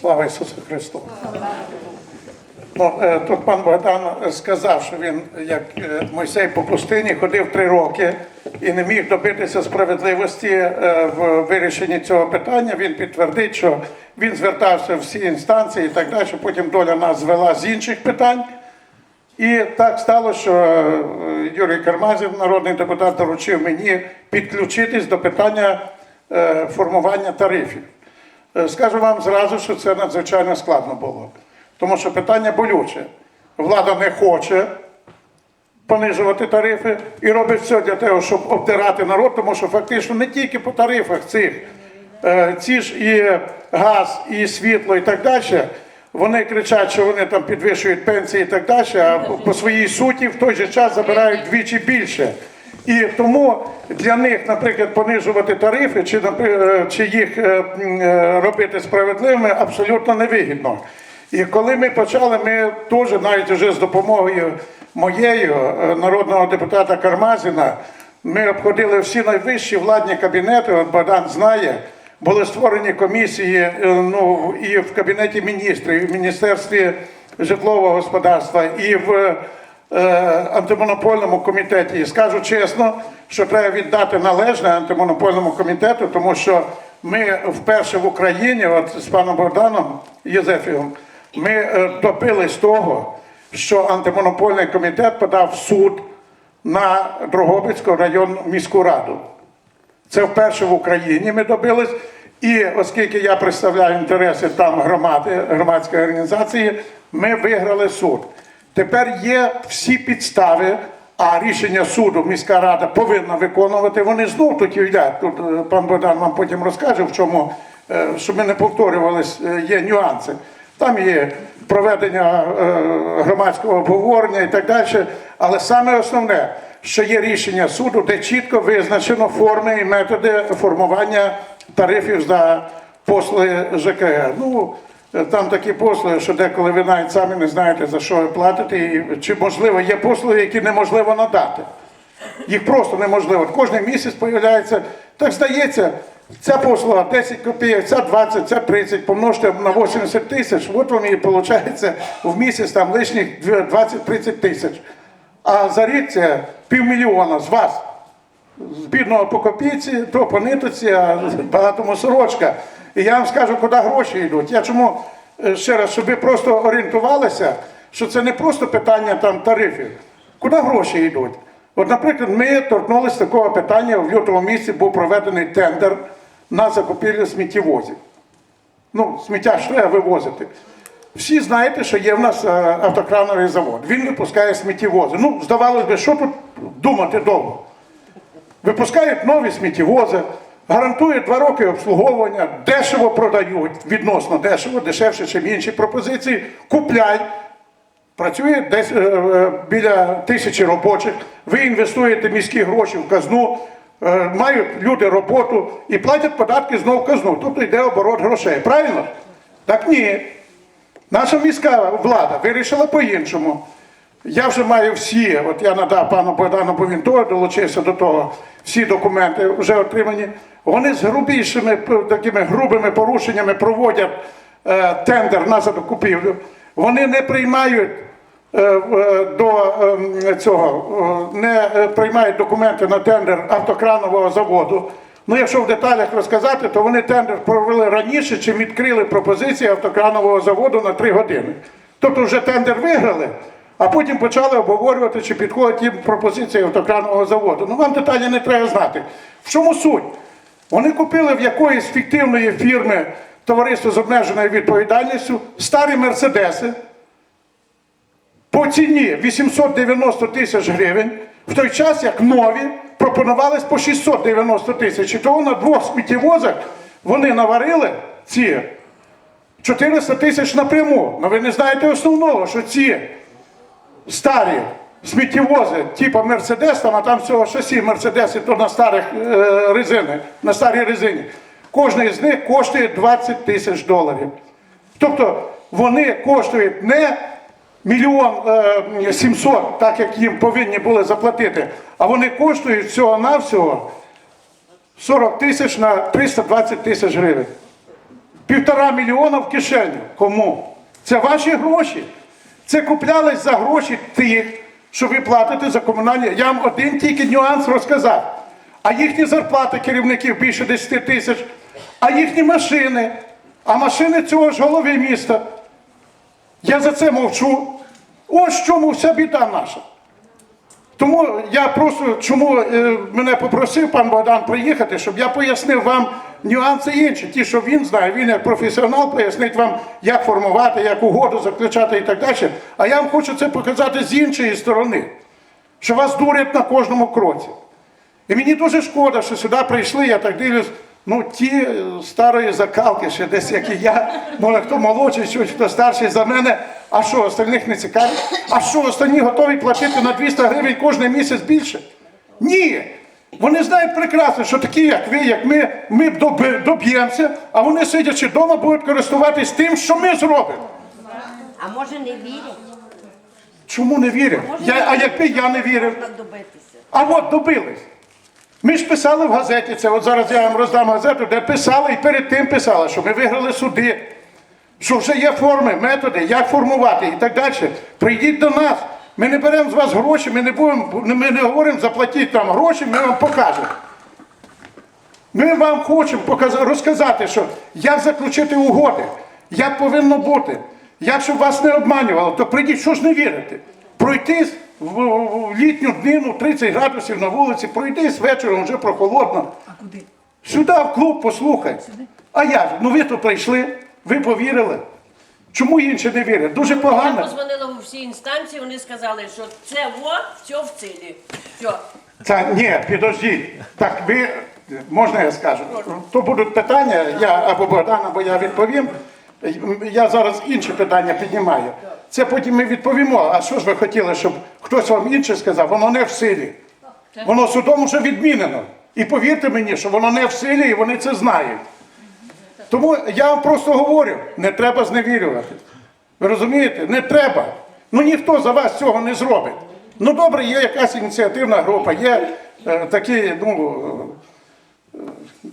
Слава Ісусу Христу! Ну, е, тут пан Богдан сказав, що він, як е, Мойсей по пустині, ходив три роки і не міг добитися справедливості е, в вирішенні цього питання. Він підтвердить, що він звертався в всі інстанції і так далі. Потім доля нас звела з інших питань. І так стало, що Юрій Кармазів, народний депутат, доручив мені підключитись до питання формування тарифів. Е, Скажу вам зразу, що це надзвичайно складно було, тому що питання болюче. Влада не хоче понижувати тарифи і робить все для того, щоб обдирати народ, тому що фактично не тільки по тарифах цих, е, ці ж і газ, і світло, і так далі. Вони кричать, що вони там підвищують пенсії і так далі, а по- по своїй суті в той же час забирають двічі більше. І тому для них, наприклад, понижувати тарифи чи, е, чи їх е, е, робити справедливими абсолютно невигідно. І коли ми почали, ми теж навіть вже з допомогою моєю народного депутата Кармазіна, ми обходили всі найвищі владні кабінети, от Богдан знає, були створені комісії ну, і в Кабінеті міністрів, і в Міністерстві житлового господарства, і в антимонопольному комітеті. І скажу чесно, що треба віддати належне антимонопольному комітету, тому що ми вперше в Україні, от з паном Богданом Єзефівим, ми е, добились того, що антимонопольний комітет подав суд на Дрогобицьку районну міську раду. Це вперше в Україні ми добились. І оскільки я представляю інтереси там громади, громадської організації, ми виграли суд. Тепер є всі підстави, а рішення суду міська рада повинна виконувати. Вони знов тут їдять. Тут е, пан Богдан вам потім розкаже, в чому, е, щоб ми не повторювались, е, є нюанси. Там є проведення громадського обговорення і так далі. Але саме основне, що є рішення суду, де чітко визначено форми і методи формування тарифів за послуги ЖКГ. Ну, там такі послуги, що деколи ви навіть самі не знаєте, за що ви платите, і чи можливо є послуги, які неможливо надати. Їх просто неможливо. Кожен місяць з'являється, так здається, ця послуга 10 копійок, ця 20, ця 30, помножте на 80 тисяч, от вам і виходить в місяць там лишніх 20-30 тисяч. А за рік це півмільйона з вас. З бідного по копійці, то по нитоці, а багатому сорочка. І я вам скажу, куди гроші йдуть. Я чому е, ще раз, щоб просто орієнтувалися, що це не просто питання там тарифів. Куди гроші йдуть? От, наприклад, ми торкнулися такого питання в лютому місяці був проведений тендер на закупівлю сміттєвозів. Ну, сміття ж треба вивозити. Всі знаєте, що є в нас е, автокрановий завод. Він випускає сміттєвози. Ну, здавалось би, що тут думати довго? Випускають нові сміттєвози, гарантують два роки обслуговування, дешево продають, відносно дешево, дешевше, ніж інші пропозиції, купляй. Працює десь е, е, біля тисячі робочих, ви інвестуєте міські гроші в казну, е, мають люди роботу і платять податки знову в казну. Тобто йде оборот грошей. Правильно? Так ні. Наша міська влада вирішила по-іншому. Я вже маю всі, от я надав пану Богдану, бо долучився до того, всі документи вже отримані. Вони з грубішими, такими грубими порушеннями проводять е, тендер на закупівлю. Вони не приймають е, е, до е, цього, е, не е, приймають документи на тендер автокранового заводу. Ну, якщо в деталях розказати, то вони тендер провели раніше, чим відкрили пропозиції автокранового заводу на три години. Тобто вже тендер виграли, а потім почали обговорювати, чи підходять їм пропозиції автокранового заводу. Ну вам деталі не треба знати. В чому суть? Вони купили в якоїсь фіктивної фірми товариство з обмеженою відповідальністю старі мерседеси по ціні 890 тисяч гривень, в той час як нові пропонувались по 690 тисяч. І того на двох сміттєвозах вони наварили ці 400 тисяч напряму. Ну ви не знаєте основного, що ці старі сміттєвози, типу Мерседес, там, а там всього шасі Мерседеси, то на старих е, резини, на старій резині. Кожний з них коштує 20 тисяч доларів. Тобто вони коштують не мільйон е, 700, так як їм повинні були заплатити, а вони коштують всього-навсього 40 тисяч на 320 тисяч гривень. Півтора мільйона в кишеню. Кому? Це ваші гроші. Це куплялись за гроші тих, що ви платите за комунальні. Я вам один тільки нюанс розказав. А їхні зарплати керівників більше 10 тисяч, а їхні машини, а машини цього ж голови міста. Я за це мовчу. Ось чому вся біда наша. Тому я просто чому е, мене попросив пан Богдан приїхати, щоб я пояснив вам нюанси інші, ті, що він знає, він як професіонал пояснить вам, як формувати, як угоду заключати і так далі. А я вам хочу це показати з іншої сторони, що вас дурять на кожному кроці. І мені дуже шкода, що сюди прийшли, я так дивлюсь, ну ті е, старої закалки, ще десь як і я, може хто молодший, щось, хто старший за мене, а що, остальних не цікавить? А що, останні готові платити на 200 гривень кожен місяць більше? Ні. Вони знають прекрасно, що такі, як ви, як ми, ми доб'ємося, а вони, сидячи вдома, будуть користуватись тим, що ми зробимо. А може не вірять? Чому не вірять? Я, а якби я не вірив? А от добились. Ми ж писали в газеті це, от зараз я вам роздам газету, де писали і перед тим писали, що ми виграли суди, що вже є форми, методи, як формувати і так далі. Прийдіть до нас. Ми не беремо з вас гроші, ми не будемо, ми не говоримо, заплатіть нам гроші, ми вам покажемо. Ми вам хочемо показати, розказати, що як заключити угоди, як повинно бути, як щоб вас не обманювало, то прийдіть, що ж не вірите? Пройтись в, літню днину 30 градусів на вулиці, пройтись вечором вже прохолодно. А куди? Сюди, в клуб, послухай. А як? Ну ви тут прийшли, ви повірили. Чому інші не вірять? Дуже Я погано. позвонила у всі інстанції, вони сказали, що це во, все в цілі. Все. Та ні, підождіть. Так ви можна я скажу? То будуть питання, я або Богдан, або я відповім. Я зараз інші питання піднімаю. Це потім ми відповімо. А що ж ви хотіли, щоб хтось вам інше сказав? Воно не в силі. Воно судом вже відмінено. І повірте мені, що воно не в силі, і вони це знають. Тому я вам просто говорю, не треба зневірювати. Ви розумієте? Не треба. Ну ніхто за вас цього не зробить. Ну добре, є якась ініціативна група, є е, такий, ну, е,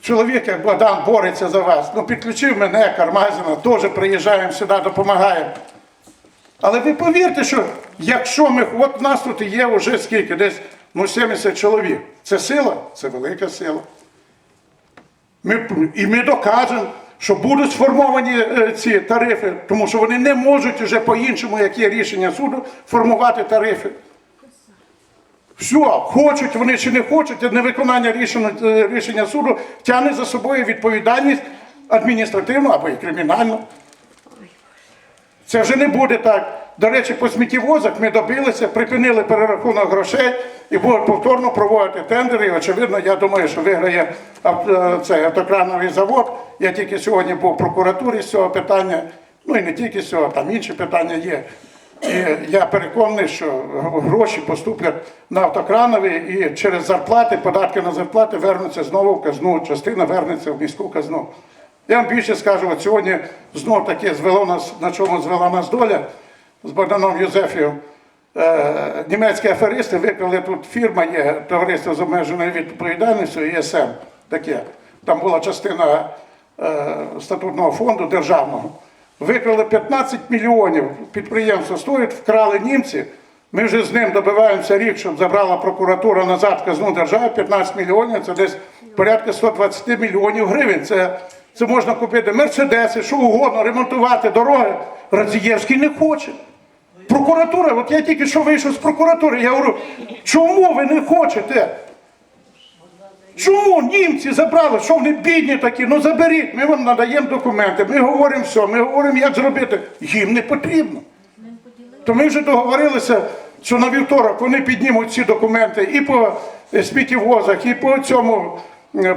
чоловік, як Богдан, бореться за вас. Ну, підключив мене, Кармазіна, теж приїжджаємо сюди, допомагаємо. Але ви повірте, що якщо ми, от у нас тут є вже скільки, десь ну, 70 чоловік. Це сила, це велика сила. Ми, і ми докажемо, що будуть сформовані е, ці тарифи, тому що вони не можуть вже по-іншому, як є рішення суду, формувати тарифи. Все, хочуть вони чи не хочуть, невиконання рішення, е, рішення суду тягне за собою відповідальність адміністративну або і кримінальну. Це вже не буде так. До речі, по сміттєвозах ми добилися, припинили перерахунок грошей і будуть повторно проводити тендери. І, очевидно, я думаю, що виграє е, цей автокрановий завод. Я тільки сьогодні був в прокуратурі з цього питання, ну і не тільки з цього, там інші питання є. І я переконаний, що гроші поступлять на автокранові і через зарплати, податки на зарплати вернуться знову в казну, частина вернеться в міську казну. Я вам більше скажу, от сьогодні знов таки звело нас, на чому звела нас доля з Богданом Юзефієм. Е, німецькі аферисти викрали тут фірма, є товариство з обмеженою відповідальністю, ЄСМ таке. Там була частина е, статутного фонду державного. Викрали 15 мільйонів, підприємство стоїть, вкрали німці. Ми вже з ним добиваємося рік, щоб забрала прокуратура назад казну держави 15 мільйонів, це десь порядка 120 мільйонів гривень. Це, це можна купити мерседеси, що угодно, ремонтувати дороги. Радзієвський не хоче. Прокуратура, от я тільки що вийшов з прокуратури, я говорю, чому ви не хочете? Чому німці забрали? Що вони бідні такі? Ну заберіть, ми вам надаємо документи, ми говоримо все, ми говоримо, як зробити. Їм не потрібно. То ми вже договорилися, що на вівторок вони піднімуть ці документи і по сміттєвозах, і по цьому,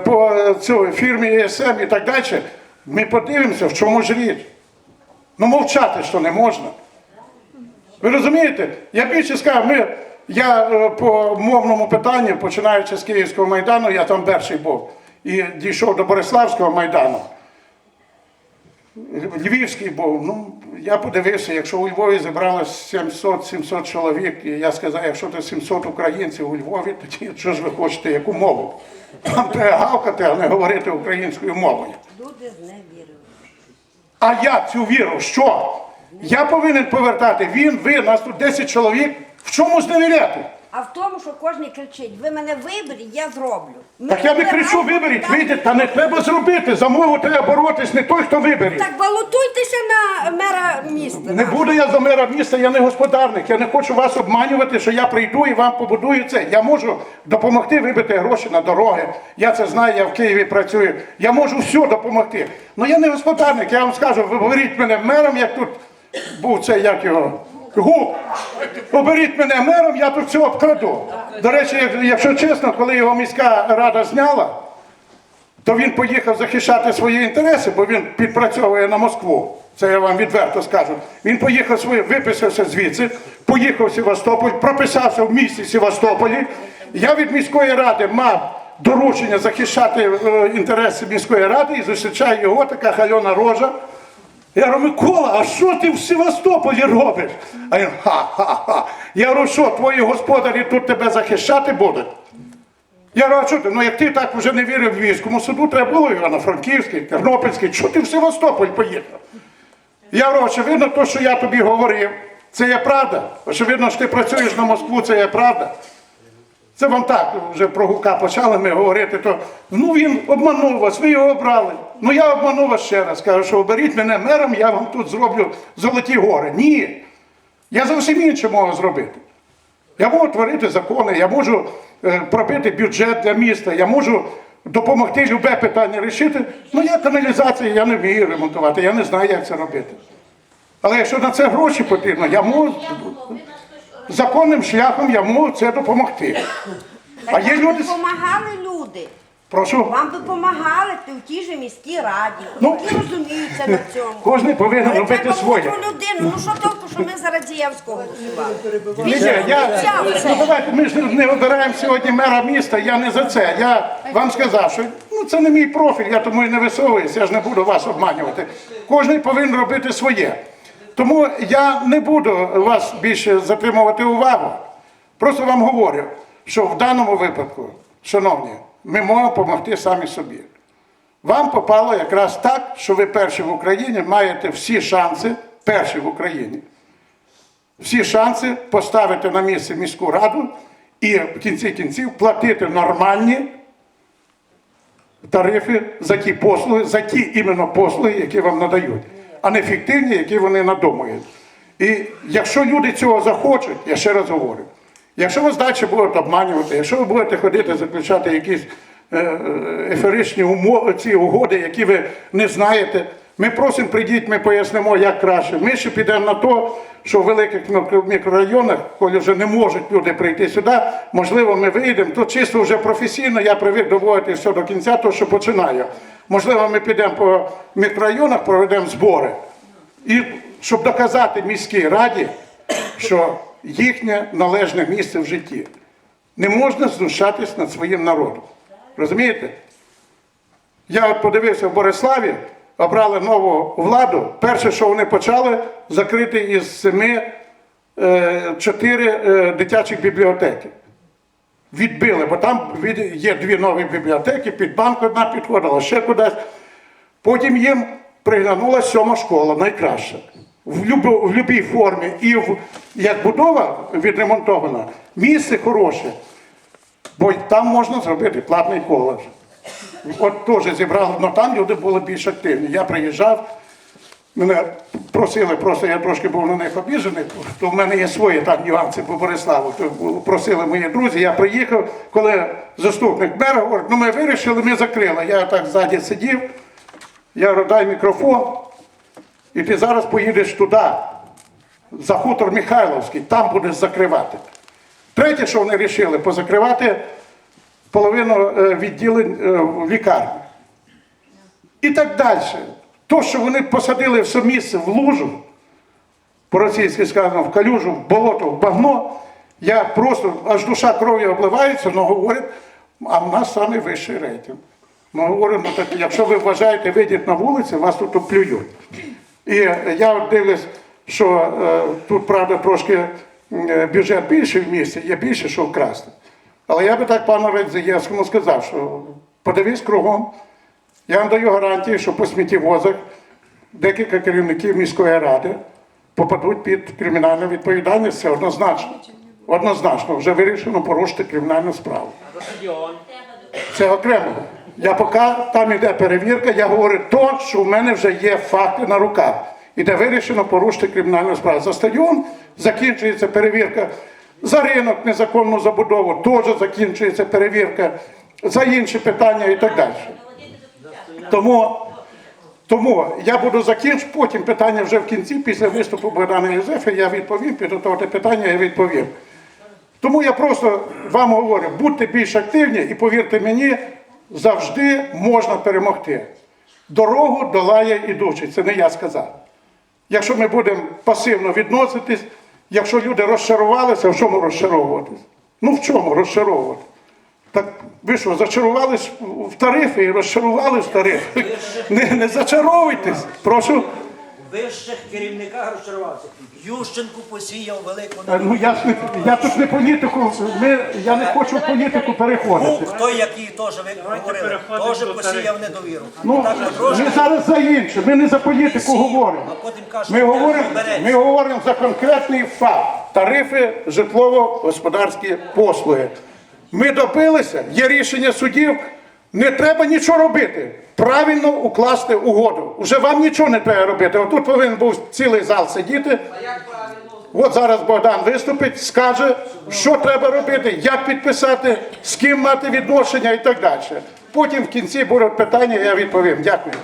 по цій фірмі ЄСМ і так далі. Ми подивимося, в чому ж річ. Ну мовчати що не можна. Ви розумієте? Я більше скажу, ми, я е, по мовному питанню, починаючи з Київського майдану, я там перший був, і дійшов до Бориславського майдану. Львівський був. Ну, я подивився, якщо у Львові зібралось 700-700 чоловік, і я сказав, якщо це 700 українців у Львові, тоді що ж ви хочете, яку мову? Там треба гавкати, а не говорити українською мовою. Люди зневірили. А я цю віру, що? Я повинен повертати, він, ви, нас тут 10 чоловік. В чому зневіряти? А в тому, що кожен кричить, ви мене виберіть, я зроблю. Ми Так я не кричу, виберіть, вийде, та не треба зробити. За мову треба боротись, не той, хто виберіть. Так балотуйтеся на мера міста. Не нашого. буду я за мера міста, я не господарник. Я не хочу вас обманювати, що я прийду і вам побудую це. Я можу допомогти вибити гроші на дороги. Я це знаю, я в Києві працюю. Я можу все допомогти. Ну я не господарник, я вам скажу, ви оберіть мене мером, як тут був цей, як його. Гук, оберіть мене мером, я тут все обкраду. До речі, якщо чесно, коли його міська рада зняла, то він поїхав захищати свої інтереси, бо він підпрацьовує на Москву. Це я вам відверто скажу. Він поїхав свої, виписався звідси, поїхав в Севастополь, прописався в місті Севастополі. Я від міської ради мав доручення захищати е, інтереси міської ради і зустрічаю його, така хальона рожа. Я говорю, Микола, а що ти в Севастополі робиш? А він ха-ха-ха. Я говорю, що твої господарі тут тебе захищати будуть? Я говорю, а що ти? Ну як ти так вже не вірив Львівському суду, треба було Івано-Франківський, Тернопільський, що ти в Севастополь поїхав? Я говорю, очевидно, то, що я тобі говорив, це є правда. Очевидно, що ти працюєш на Москву, це є правда. Це вам так, вже про Гука почали ми говорити, то ну він обманув вас, ви його обрали. Ну я обманув вас ще раз, кажу, що оберіть мене мером, я вам тут зроблю золоті гори. Ні. Я зовсім інше можу зробити. Я можу творити закони, я можу е, пробити бюджет для міста, я можу допомогти любе питання рішити. Ну я каналізації я не вмію ремонтувати, я не знаю, як це робити. Але якщо на це гроші потрібно, я можу законним шляхом я можу це допомогти. А є люди. допомагали люди. Прошу, Вам допомагали в тій же міській раді, Ну, які розуміються на цьому. кожен повинен Але робити треба своє. мудру людину. Ну що толку, що ми за Радієвського голосували? Ні, ні, я, ну, давайте, ми ж не обираємо сьогодні мера міста, я не за це. Я вам сказав, що ну, це не мій профіль, я тому і не висовуюся, я ж не буду вас обманювати. Кожен повинен робити своє. Тому я не буду вас більше затримувати увагу. Просто вам говорю, що в даному випадку, шановні, ми можемо допомогти самі собі. Вам попало якраз так, що ви перші в Україні маєте всі шанси, перші в Україні, всі шанси поставити на місце міську раду і в кінці кінців платити нормальні тарифи за ті послуги, за ті іменно послуги, які вам надають, а не фіктивні, які вони надумують. І якщо люди цього захочуть, я ще раз говорю, якщо вас далі будуть обманювати, якщо ви будете ходити заключати якісь е, е, еферичні умови, ці угоди, які ви не знаєте, ми просимо, прийдіть, ми пояснимо, як краще. Ми ще підемо на те, що в великих мікрорайонах, коли вже не можуть люди прийти сюди, можливо, ми вийдемо. Тут чисто вже професійно, я привик доводити все до кінця, то що починаю. Можливо, ми підемо по мікрорайонах, проведемо збори. І щоб доказати міській раді, що їхнє належне місце в житті. Не можна знущатись над своїм народом. Розумієте? Я от подивився в Бориславі, обрали нову владу. Перше, що вони почали, закрити із семи е, чотири е, дитячих бібліотеки. Відбили, бо там є дві нові бібліотеки, під банк одна підходила, ще кудись. Потім їм приглянулася сьома школа, найкраща. В, любо, в будь-якій формі. І в, як будова відремонтована, місце хороше. Бо там можна зробити платний коледж. От теж зібрали, але там люди були більш активні. Я приїжджав, мене просили, просто я трошки був на них обіжений, то в мене є свої там нюанси по Бориславу. То просили мої друзі, я приїхав, коли заступник мера говорить, ну ми вирішили, ми закрили. Я так ззаді сидів, я говорю, дай мікрофон, і ти зараз поїдеш туди, за хутор Михайловський, там будеш закривати. Третє, що вони вирішили, позакривати половину е, відділень е, в лікарні. І так далі. То, що вони посадили все місце в лужу, по-російськи сказано, в калюжу, в болото, в багно, я просто аж душа кров'ю обливається, але говорять, а в нас найвищий рейтинг. Ми говоримо, ну, так, якщо ви вважаєте, вийдіть на вулиці, вас тут оплюють. І я дивлюсь, що е, тут, правда, трошки е, бюджет більший в місті, є більше, що вкрасти. Але я би так пану Радзієвському сказав, що подивись кругом, я вам даю гарантії, що по сміттєвозах декілька керівників міської ради попадуть під кримінальну відповідальність. Це однозначно. Однозначно, вже вирішено порушити кримінальну справу. Це окремо. Я поки там іде перевірка, я говорю то, що в мене вже є факти на руках. І де вирішено порушити кримінальну справу. За стадіон закінчується перевірка. За ринок незаконну забудову теж закінчується перевірка. За інші питання і так далі. Тому, тому я буду закінчити, потім питання вже в кінці, після виступу Богдана Юзефа, я відповім, підготовити питання, я відповім. Тому я просто вам говорю, будьте більш активні і повірте мені, завжди можна перемогти. Дорогу долає ідучий, це не я сказав. Якщо ми будемо пасивно відноситись, якщо люди розчарувалися, в чому розчаровуватись? Ну в чому розчаровувати? Так ви що, зачарувались в тарифи і розчарувались в тарифи? Не, не зачаровуйтесь, прошу. Вищих керівниках розчарувався. Ющенку посіяв велику Е, Ну я, ж не- я тут не політику, ми, я не хочу в політику переходити. Бук, той, який теж ви говорили, теж посіяв недовіру. Ну, так ми зараз за інше, ми не за політику говоримо. а потім кажуть, Ми говоримо, ми говоримо за конкретний факт. Тарифи житлово-господарські послуги. Ми добилися, є рішення судів, не треба нічого робити. Правильно укласти угоду. Уже вам нічого не треба робити. Отут повинен був цілий зал сидіти. От зараз Богдан виступить, скаже, що треба робити, як підписати, з ким мати відношення і так далі. Потім в кінці будуть питання, я відповім. Дякую.